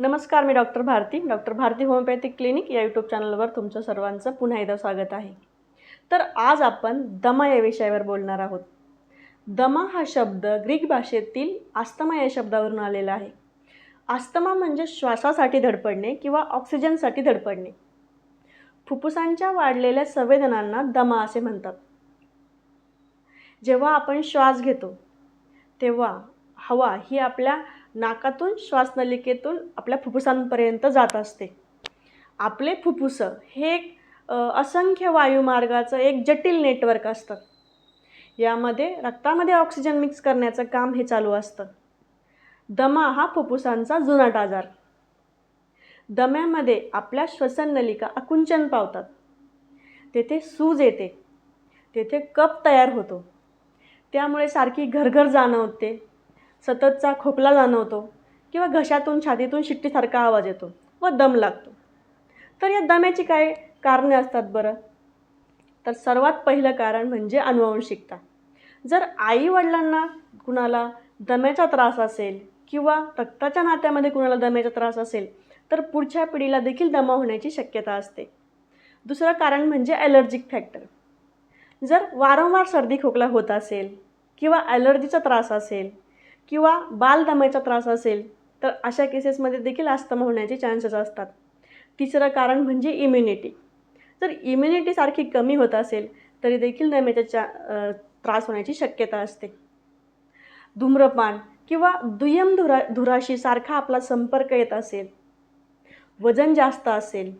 नमस्कार मी doctor Bharati. Doctor Bharati homeopathic clinic या YouTube चॅनलवर तुमचं सर्वांचं पुन्हा एकदा स्वागत आहे. तर आज आपण दमा या विषयावर बोलणार आहोत. दमा हा शब्द ग्रीक भाषेतील आस्तमा या शब्दावरून आलेला आहे. आस्तमा म्हणजे श्वासासाठी धडपडणे किंवा ऑक्सिजनसाठी धडपडणे. फुफ्फुसांच्या वाढलेल्या संवेदनांना दमा असे म्हणतात. जेव्हा आपण श्वास घेतो तेव्हा हवा ही आपल्या नाकातून श्वासनलिकेतून आपल्या फुफ्फुसांपर्यंत जात असते. आपले फुफ्फुस हे एक असंख्य वायुमार्गाचं एक जटिल नेटवर्क असतं. यामध्ये रक्तामध्ये ऑक्सिजन मिक्स करण्याचं काम हे चालू असतं. दमा हा फुफ्फुसांचा जुनाट आजार दम्यामध्ये आपल्या श्वसननलिका आकुंचन पावतात. तेथे सूज येते. तेथे कप तयार होतो. त्यामुळे सारखी घरघर जाणवते. सततचा खोकला जाणवतो किंवा घशातून छातीतून शिट्टीसारखा आवाज येतो व दम लागतो. तर या दम्याची काय कारणे असतात बरं? तर सर्वात पहिलं कारण म्हणजे अनुवंशिकता जर आई वडिलांना कुणाला दम्याचा त्रास असेल किंवा रक्ताच्या नात्यामध्ये कुणाला दम्याचा त्रास असेल तर पुढच्या पिढीला देखील दमा होण्याची शक्यता असते. दुसरं कारण म्हणजे ॲलर्जिक फॅक्टर. जर वारंवार सर्दी खोकला होत असेल किंवा ॲलर्जीचा त्रास असेल किंवा बालदम्याचा त्रास असेल तर अशा केसेसमध्ये देखील अस्थमा होण्याचे चान्सेस असतात. तिसरं कारण म्हणजे इम्युनिटी जर इम्युनिटी सारखी कमी होत असेल तरी देखील दम्याच्या चा त्रास होण्याची शक्यता असते. धूम्रपान किंवा दुय्यम धुरा धुराशी सारखा आपला संपर्क येत असेल वजन जास्त असेल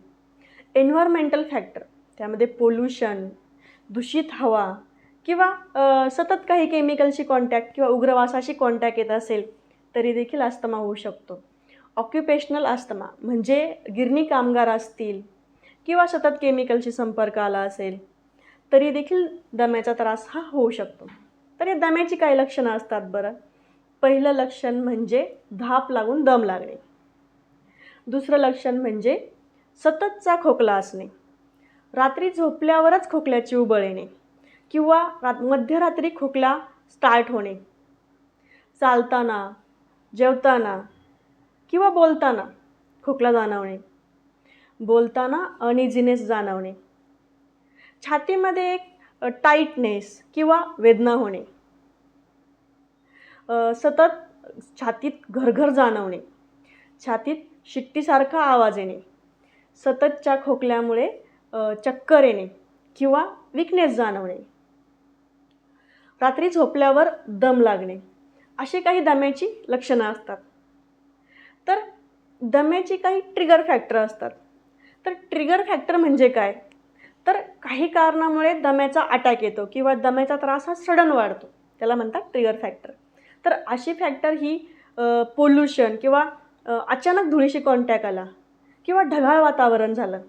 एन्व्हायरमेंटल फॅक्टर त्यामध्ये पोल्युशन दूषित हवा किंवा सतत काही केमिकलशी कॉन्टॅक्ट किंवा उग्रवासाशी कॉन्टॅक्ट येत असेल तरी देखील अस्थमा होऊ शकतो. ऑक्युपेशनल अस्थमा म्हणजे गिरणी कामगार असतील किंवा सतत केमिकलशी संपर्क आला असेल तरी देखील दम्याचा त्रास हा होऊ शकतो. तर या दम्याची काही लक्षणं असतात बरं? पहिलं लक्षण म्हणजे धाप लागून दम लागणे. दुसरं लक्षण म्हणजे सततचा खोकला असणे. रात्री झोपल्यावरच खोकल्याची उबळ येणे. किंवा रात मध्यरात्री खोकला स्टार्ट होणे. चालताना जेवताना किंवा बोलताना खोकला जाणवणे. बोलताना अनिजीनेस जाणवणे. छातीमध्ये एक टाईटनेस किंवा वेदना होणे. सतत छातीत घरघर जाणवणे. छातीत शिट्टीसारखा आवाज येणे. सततच्या खोकल्यामुळे चक्कर येणे किंवा विकनेस जाणवणे. रात्री झोपल्यावर दम लागणे. अशी काही दम्याची लक्षणं असतात. तर दम्याची काही ट्रिगर फॅक्टर असतात. तर ट्रिगर फॅक्टर म्हणजे काय? तर काही कारणामुळे दम्याचा अटॅक येतो किंवा दम्याचा त्रास हा सडन वाढतो. त्याला म्हणतात ट्रिगर फॅक्टर तर अशी फॅक्टर ही पोल्युशन किंवा अचानक धुळीशी कॉन्टॅक्ट आला किंवा ढगाळ वातावरण झालं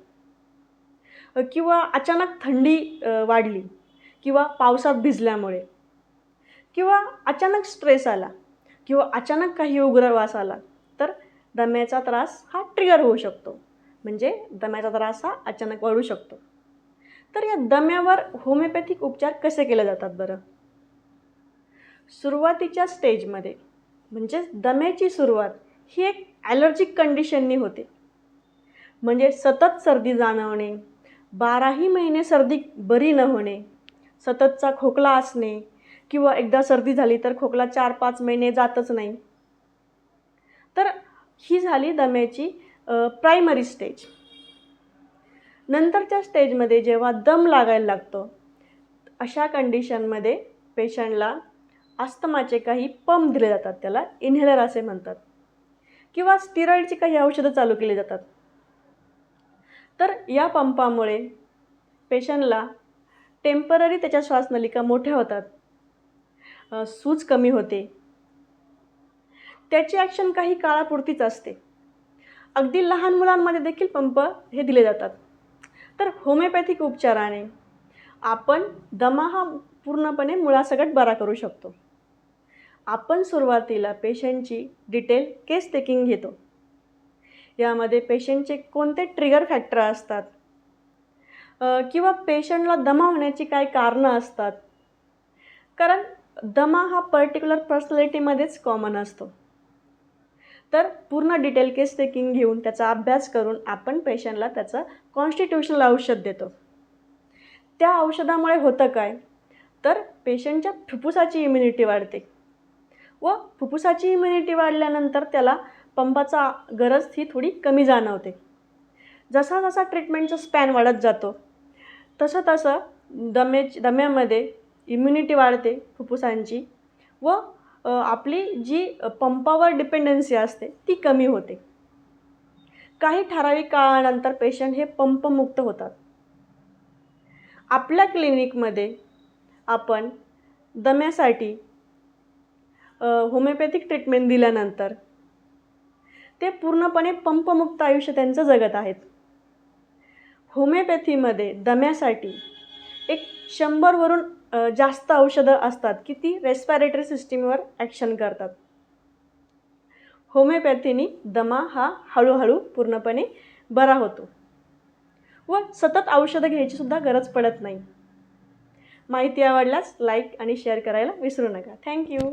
किंवा अचानक थंडी वाढली किंवा पावसात भिजल्यामुळे. किंवा अचानक स्ट्रेस आला किंवा अचानक काही उग्र वास आला तर दम्याचा त्रास हा ट्रिगर होऊ शकतो. म्हणजे दम्याचा त्रास हा अचानक वाढू शकतो. तर या दम्यावर होमिओपॅथिक उपचार कसे केले जातात बरं? सुरुवातीच्या स्टेजमध्ये म्हणजेच दम्याची सुरुवात ही एक ॲलर्जिक कंडिशननी होते. म्हणजे सतत सर्दी जाणवणे बाराही महिने सर्दी बरी न होणे सततचा खोकला असणे किंवा एकदा सर्दी झाली तर खोकला चार पाच महिने जातच नाही. तर ही झाली दम्याची प्रायमरी स्टेज नंतरच्या स्टेजमध्ये जेव्हा दम लागायला लागतो अशा कंडिशनमध्ये पेशंटला अस्थमाचे काही पंप दिले जातात त्याला इन्हेलर असे म्हणतात. किंवा स्टिरॉईडची काही औषधं चालू केली जातात. तर या पंपामुळे पेशंटला टेंपररी त्याच्या श्वासनलिका मोठ्या होतात. सूज कमी होते. त्याची ॲक्शन काही काळापुरतीच असते. अगदी लहान मुलांमध्ये देखील पंप हे दिले जातात. तर होमिओपॅथिक उपचाराने आपण दमा हा पूर्णपणे मुळासकट बरा करू शकतो. आपण सुरुवातीला पेशंटची डिटेल केस टेकिंग घेतो. यामध्ये पेशंटचे कोणते ट्रिगर फॅक्टर असतात? किंवा पेशंटला दमा होण्याची काय कारणं असतात? कारण दमा हा पर्टिक्युलर पर्सनॅलिटीमध्येच कॉमन असतो. तर पूर्ण डिटेल केस टेकिंग घेऊन त्याचा अभ्यास करून आपण पेशंटला त्याचं कॉन्स्टिट्यूशनल औषध देतो. त्या औषधामुळे होतं काय? तर पेशंटच्या फुफ्फुसाची इम्युनिटी वाढते. व फुफ्फुसाची इम्युनिटी वाढल्यानंतर त्याला पंपाचा गरज ही थोडी कमी जाणवते. जसा जसा ट्रीटमेंटचा स्पॅन वाढत जातो तसं तसं दमेच दम्यामध्ये इम्युनिटी वाढते फुफ्फुसांची व आपली जी पंपावर डिपेंडन्सी असते ती कमी होते. काही ठराविक काळानंतर पेशंट हे पंपमुक्त होतात. आपल्या क्लिनिकमध्ये आपण दम्यासाठी होमिओपॅथिक ट्रीटमेंट दिल्यानंतर ते पूर्णपणे पंपमुक्त आयुष्य त्यांचं जगत आहेत. होमिओपॅथीमध्ये दम्यासाठी एक शंभरवरून जास्त औषधं असतात की ती रेस्पिरेटरी सिस्टीमवर ॲक्शन करतात. होमिओपॅथीनी दमा हा हळूहळू पूर्णपणे बरा होतो. व सतत औषधं घ्यायची सुद्धा गरज पडत नाही. माहिती आवडल्यास लाईक आणि शेअर करायला विसरू नका. थँक्यू